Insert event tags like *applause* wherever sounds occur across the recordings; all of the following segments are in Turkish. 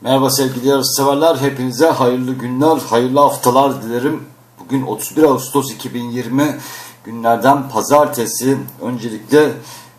Merhaba sevgili yarışseverler. Hepinize hayırlı günler, hayırlı haftalar dilerim. Bugün 31 Ağustos 2020 günlerden pazartesi. Öncelikle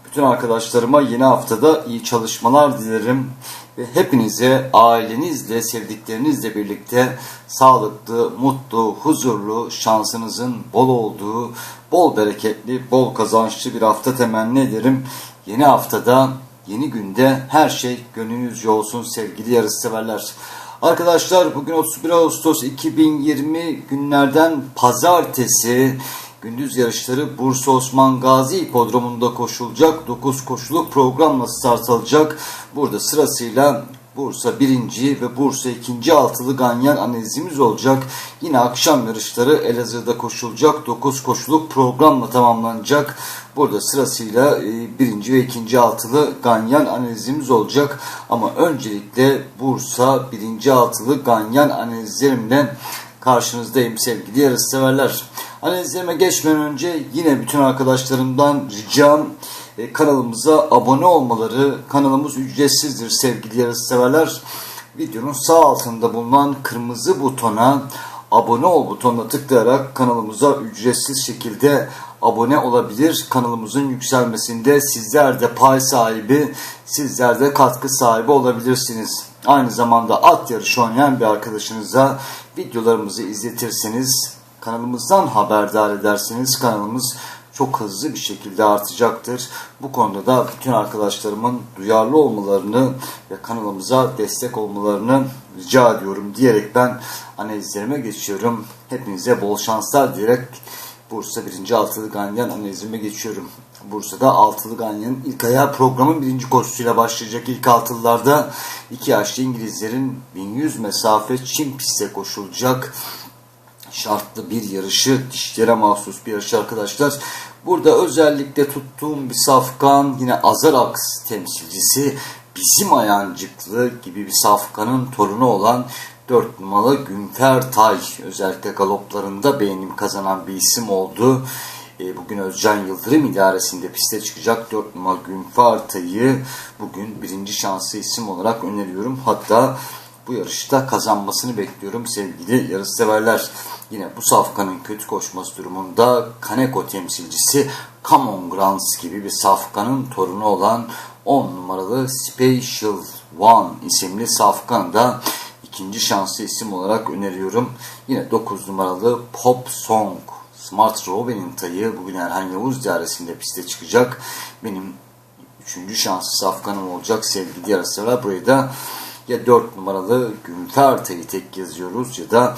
bütün arkadaşlarıma yeni haftada iyi çalışmalar dilerim. Ve hepinize ailenizle, sevdiklerinizle birlikte sağlıklı, mutlu, huzurlu, şansınızın bol olduğu, bol bereketli, bol kazançlı bir hafta temenni ederim. Yeni haftada Yeni günde her şey gönlünüzce olsun sevgili yarışseverler. Arkadaşlar bugün 31 Ağustos 2020 günlerden pazartesi gündüz yarışları Bursa Osman Gazi İpodromu'nda koşulacak. 9 koşuluk programla start alacak. Burada sırasıyla Bursa 1. ve Bursa 2. altılı ganyan analizimiz olacak. Yine akşam yarışları Elazığ'da koşulacak. 9 koşuluk programla tamamlanacak. Burada sırasıyla 1. E, ve 2. altılı ganyan analizimiz olacak. Ama öncelikle Bursa 1. altılı ganyan analizlerimle karşınızdayım sevgili yarışseverler. Analizlerime geçmeden önce yine bütün arkadaşlarımdan ricam kanalımıza abone olmaları. Kanalımız ücretsizdir sevgili yarışseverler. Videonun sağ altında bulunan kırmızı butona abone ol butonuna tıklayarak kanalımıza ücretsiz şekilde abone olabilir. Kanalımızın yükselmesinde sizler de pay sahibi, sizler de katkı sahibi olabilirsiniz. Aynı zamanda at yarışı oynayan bir arkadaşınıza videolarımızı izletirseniz kanalımızdan haberdar edersiniz. Kanalımız çok hızlı bir şekilde artacaktır. Bu konuda da bütün arkadaşlarımın duyarlı olmalarını ve kanalımıza destek olmalarını rica ediyorum diyerek ben analizlerime geçiyorum. Hepinize bol şanslar diyerek Bursa 1. Altılı Ganyan analizime geçiyorum. Bursa'da Altılı Ganyan'ın ilk ayağı programın birinci koşusuyla başlayacak ilk altılılarda iki yaşlı İngilizlerin 1100 mesafe Çin piste koşulacak şartlı bir yarışı, dişlere mahsus bir yarış arkadaşlar. Burada özellikle tuttuğum bir safkan yine Azarax temsilcisi bizim ayancıklı gibi bir safkanın torunu olan 4 numaralı Günfer Tay özellikle galoplarında beğenim kazanan bir isim oldu. E, bugün Özcan Yıldırım idaresinde piste çıkacak 4 numaralı Günfer Tay'ı bugün birinci şanslı isim olarak öneriyorum. Hatta bu yarışta kazanmasını bekliyorum sevgili yarışseverler. Yine bu safkanın kötü koşması durumunda Kaneko temsilcisi Common Grants gibi bir safkanın torunu olan 10 numaralı Special One isimli safkanı da ikinci şanslı isim olarak öneriyorum. Yine 9 numaralı Pop Song Smart Robin'in tayı bugün Erhan Yavuz dairesinde piste çıkacak. Benim üçüncü şanslı safkanım olacak sevgili yarışseverler. Burayı da ya 4 numaralı Günfer tayı tek yazıyoruz ya da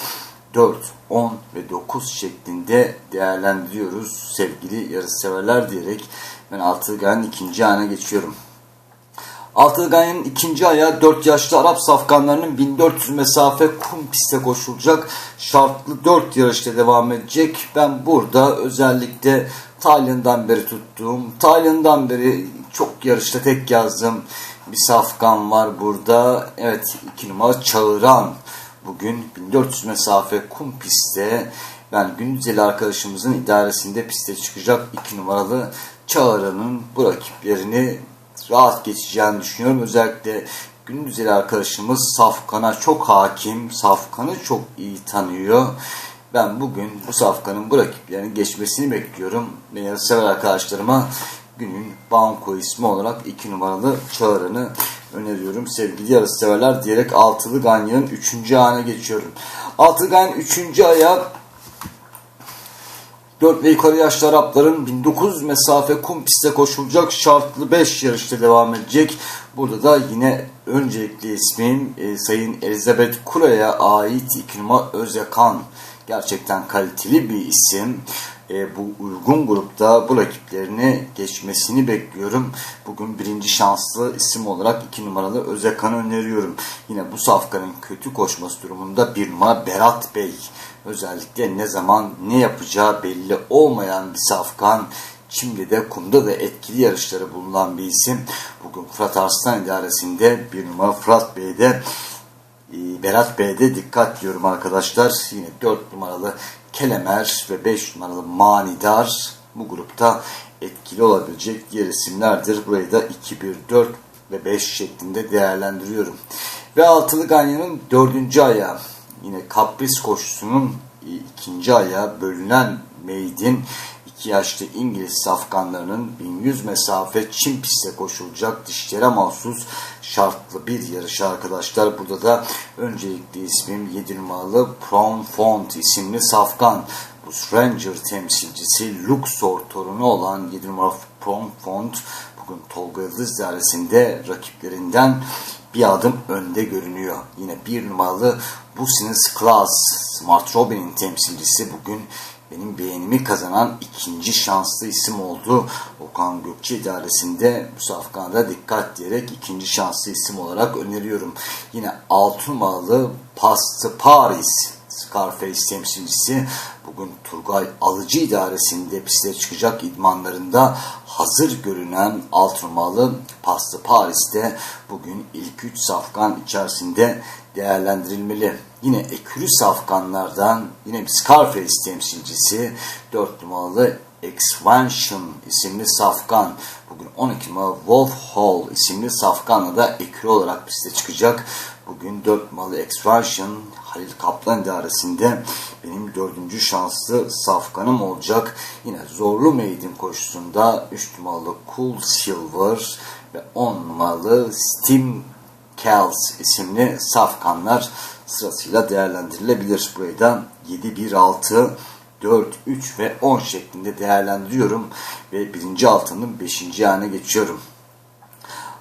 4, 10 ve 9 şeklinde değerlendiriyoruz sevgili yarışseverler diyerek ben Altıgan'ın ikinci ayağına geçiyorum. Altıgan'ın ikinci ayağı 4 yaşlı Arap safkanlarının 1400 mesafe kum piste koşulacak. Şartlı 4 yarışta devam edecek. Ben burada özellikle Tayland'dan beri tuttuğum, Tayland'dan beri çok yarışta tek yazdım bir safkan var burada. Evet 2 numara Çağıran bugün 1400 mesafe kum pistte ben Gündüzeli arkadaşımızın idaresinde piste çıkacak 2 numaralı Çağrı'nın bu rakiplerini rahat geçeceğini düşünüyorum. Özellikle Gündüzeli arkadaşımız Safkan'a çok hakim, Safkan'ı çok iyi tanıyor. Ben bugün bu Safkan'ın bu rakiplerini geçmesini bekliyorum. Beni sever arkadaşlarıma günün banko ismi olarak 2 numaralı Çağrı'nı öneriyorum sevgili yarış severler diyerek altılı Ganyan'ın 3. ayağına geçiyorum. Altılı Ganyan 3. ayağı 4 ve yukarı yaşlı Arapların 1900 mesafe kum piste koşulacak şartlı 5 yarışta devam edecek. Burada da yine öncelikli ismin e, Sayın Elizabeth Kura'ya ait İklima Özekan. Gerçekten kaliteli bir isim e, bu uygun grupta bu rakiplerini geçmesini bekliyorum. Bugün birinci şanslı isim olarak iki numaralı Özekan'ı öneriyorum. Yine bu safkanın kötü koşması durumunda bir numara Berat Bey. Özellikle ne zaman ne yapacağı belli olmayan bir safkan. Şimdi de kumda da etkili yarışları bulunan bir isim. Bugün Fırat Arslan idaresinde bir numara Fırat Bey'de Berat Bey'de dikkat diyorum arkadaşlar. Yine 4 numaralı Kelemer ve 5 numaralı Manidar bu grupta etkili olabilecek diğer isimlerdir. Burayı da 2, 1, 4 ve 5 şeklinde değerlendiriyorum. Ve altılı ganyanın dördüncü ayağı. Yine kapris koşusunun ikinci ayağı bölünen meydin. İki yaşlı İngiliz safkanlarının 1100 mesafe Çin piste koşulacak dişlere mahsus şartlı bir yarış arkadaşlar. Burada da öncelikli ismim 7 numaralı Prom Font isimli safkan. Bu Stranger temsilcisi Luxor torunu olan 7 numaralı Prom Font bugün Tolga Yıldız dairesinde rakiplerinden bir adım önde görünüyor. Yine bir numaralı Business Class Smart Robin'in temsilcisi bugün benim beğenimi kazanan ikinci şanslı isim oldu. Okan Gökçe idaresinde bu safkanda dikkat diyerek ikinci şanslı isim olarak öneriyorum. Yine 6 numaralı Pastı Paris Scarface temsilcisi bugün Turgay Alıcı idaresinde piste çıkacak idmanlarında hazır görünen alt numaralı Pastı Paris'te bugün ilk 3 safkan içerisinde değerlendirilmeli. Yine ekürü safkanlardan yine Scarface temsilcisi 4 numaralı Expansion isimli safkan. Bugün 12 numaralı Wolf Hall isimli safkanla da ekürü olarak piste çıkacak. Bugün 4 numaralı Expansion Halil Kaplan idaresinde benim dördüncü şanslı safkanım olacak. Yine zorlu meydin koşusunda 3 numaralı Cool Silver ve 10 numaralı Steam Kells isimli safkanlar sırasıyla değerlendirilebilir. Burayı da 7, 1, 6, 4, 3 ve 10 şeklinde değerlendiriyorum. Ve birinci altının 5. ayağına geçiyorum.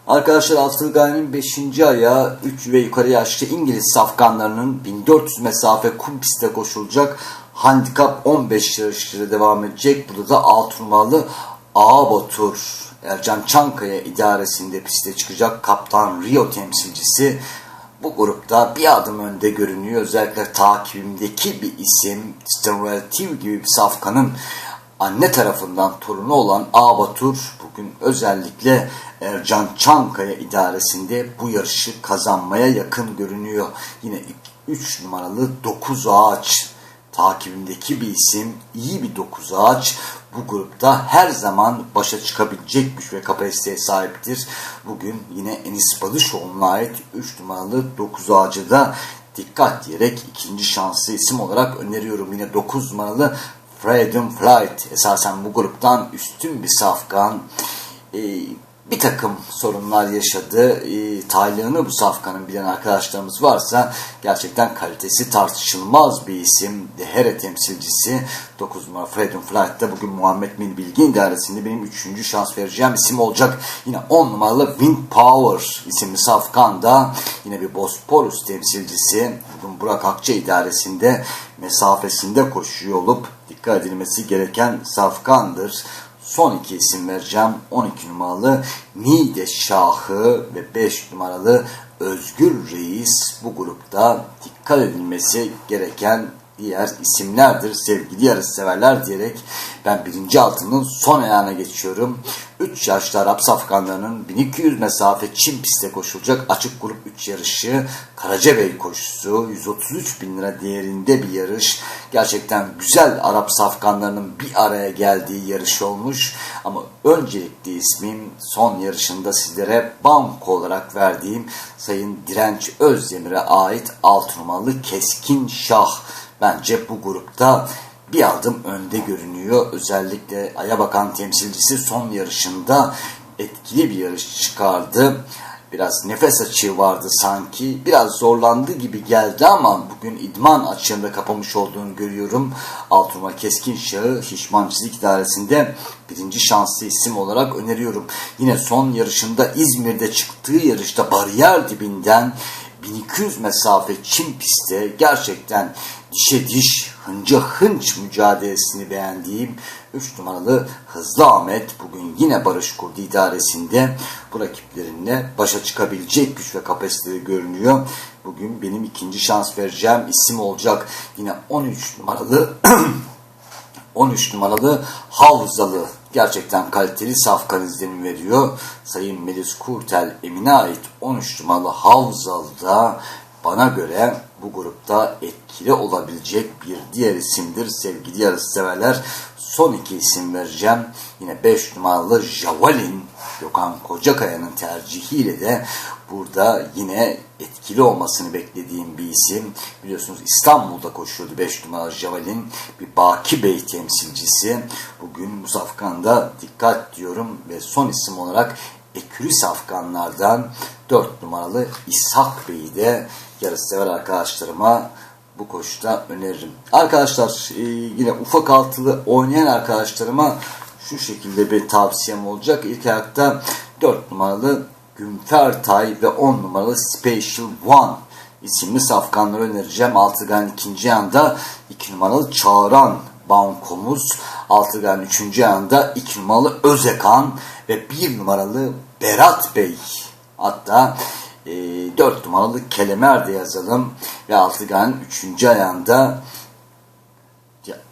Arkadaşlar Altılı Gaye'nin 5. ayağı 3 ve yukarı yaşlı İngiliz safkanlarının 1400 mesafe kum pistte koşulacak handikap 15 yarışları devam edecek. Burada da alt numaralı Ağabatur Ercan Çankaya idaresinde piste çıkacak Kaptan Rio temsilcisi bu grupta bir adım önde görünüyor. Özellikle takibimdeki bir isim Stan gibi bir safkanın anne tarafından torunu olan Ağbatur bugün özellikle Ercan Çankaya idaresinde bu yarışı kazanmaya yakın görünüyor. Yine 3 numaralı 9 ağaç takibindeki bir isim, iyi bir 9 ağaç bu grupta her zaman başa çıkabilecek güç ve kapasiteye sahiptir. Bugün yine Enis Balışoğlu'na ait 3 numaralı 9 ağacı da dikkat diyerek ikinci şanslı isim olarak öneriyorum. Yine 9 numaralı Freedom Flight esasen bu gruptan üstün bir safkan. Ee, bir takım sorunlar yaşadı. E, taylığını bu safkanın bilen arkadaşlarımız varsa gerçekten kalitesi tartışılmaz bir isim. Dehere temsilcisi 9 numara Freedom Flight'ta bugün Muhammed Min Bilgi idaresinde benim 3. şans vereceğim isim olacak. Yine 10 numaralı Wind Power isimli safkan da yine bir Bosporus temsilcisi. Bugün Burak Akça idaresinde mesafesinde koşuyor olup dikkat edilmesi gereken safkandır. Son iki isim vereceğim. 12 numaralı Nide Şahı ve 5 numaralı Özgür Reis bu grupta dikkat edilmesi gereken diğer isimlerdir sevgili yarışseverler diyerek ben birinci altının son ayağına geçiyorum. 3 yaşlı Arap safkanlarının 1200 mesafe Çin pistte koşulacak açık grup 3 yarışı Karacabey koşusu 133 bin lira değerinde bir yarış. Gerçekten güzel Arap safkanlarının bir araya geldiği yarış olmuş ama öncelikli ismim son yarışında sizlere banko olarak verdiğim Sayın Direnç Özdemir'e ait alt numaralı Keskin Şah bence bu grupta bir adım önde görünüyor. Özellikle Aya Bakan temsilcisi son yarışında etkili bir yarış çıkardı. Biraz nefes açığı vardı sanki. Biraz zorlandı gibi geldi ama bugün idman açığında kapamış olduğunu görüyorum. Altıma Keskin Şahı Hişman Çizik İdaresi'nde birinci şanslı isim olarak öneriyorum. Yine son yarışında İzmir'de çıktığı yarışta bariyer dibinden 1200 mesafe Çin pistte gerçekten dişe diş, hınca hınç mücadelesini beğendiğim 3 numaralı Hızlı Ahmet bugün yine Barış Kurdu idaresinde bu rakiplerinle başa çıkabilecek güç ve kapasiteli görünüyor. Bugün benim ikinci şans vereceğim isim olacak. Yine 13 numaralı *clears throat* 13 numaralı Havzalı gerçekten kaliteli safkan izlenim veriyor. Sayın Melis Kurtel Emine ait 13 numaralı Havzalı'da bana göre bu grupta etkili olabilecek bir diğer isimdir sevgili yarış severler. Son iki isim vereceğim. Yine 5 numaralı Javalin Gökhan Kocakaya'nın tercihiyle de burada yine etkili olmasını beklediğim bir isim. Biliyorsunuz İstanbul'da koşuyordu 5 numaralı Javalin. Bir Baki Bey temsilcisi. Bugün bu safkanda dikkat diyorum ve son isim olarak Eküris Afganlardan 4 numaralı İshak Bey'i de yarışsever arkadaşlarıma bu koşuda öneririm. Arkadaşlar e, yine ufak altılı oynayan arkadaşlarıma şu şekilde bir tavsiyem olacak. İlk ayakta 4 numaralı Günfer Tay ve 10 numaralı Special One isimli safkanları önereceğim. Altıgan ikinci yanda 2 numaralı Çağıran bankomuz. Altıgan üçüncü yanda 2 numaralı Özekan ve 1 numaralı Berat Bey. Hatta e, 4 numaralı Kelemer de yazalım. Ve Altıgan'ın 3. ayağında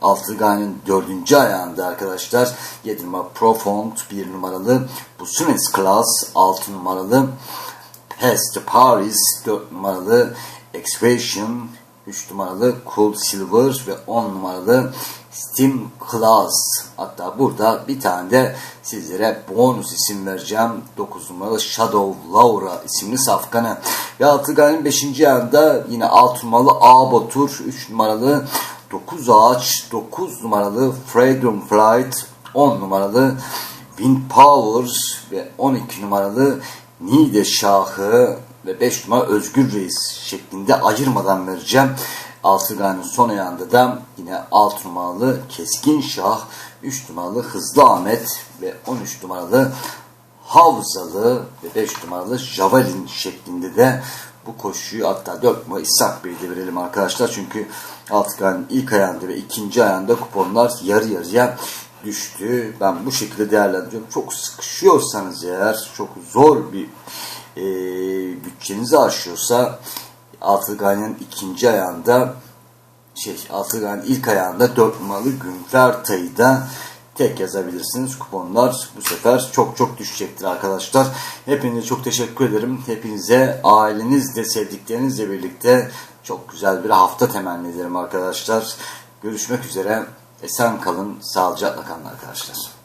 Altıgan'ın 4. ayağında arkadaşlar 7 numaralı Profound 1 numaralı Busunes Class 6 numaralı Pest Paris 4 numaralı Expression 3 numaralı Cool Silver ve 10 numaralı Steam Class. Hatta burada bir tane de sizlere bonus isim vereceğim. 9 numaralı Shadow Laura isimli safkanı. Ve Altıgan'ın 5. ayağında yine 6 numaralı Abotur, 3 numaralı 9 ağaç, 9 numaralı Freedom Flight, 10 numaralı Wind Powers ve 12 numaralı Nide Şahı ve 5 numara Özgür Reis şeklinde ayırmadan vereceğim. Altıgan'ın son ayağında da yine 6 numaralı Keskin Şah, 3 numaralı Hızlı Ahmet ve 13 numaralı Havzalı ve 5 numaralı Javelin şeklinde de bu koşuyu hatta 4 numara İshak Bey'i de verelim arkadaşlar. Çünkü Altıgan'ın ilk ayağında ve ikinci ayağında kuponlar yarı yarıya düştü. Ben bu şekilde değerlendiriyorum. Çok sıkışıyorsanız eğer çok zor bir e, bütçenizi aşıyorsa Altıgan'ın ikinci ayağında şey Altıgan'ın ilk ayağında 4 numaralı Günfer Tay'ı da tek yazabilirsiniz. Kuponlar bu sefer çok çok düşecektir arkadaşlar. Hepinize çok teşekkür ederim. Hepinize ailenizle, sevdiklerinizle birlikte çok güzel bir hafta temenni ederim arkadaşlar. Görüşmek üzere. Esen kalın, sağlıcakla kalın arkadaşlar.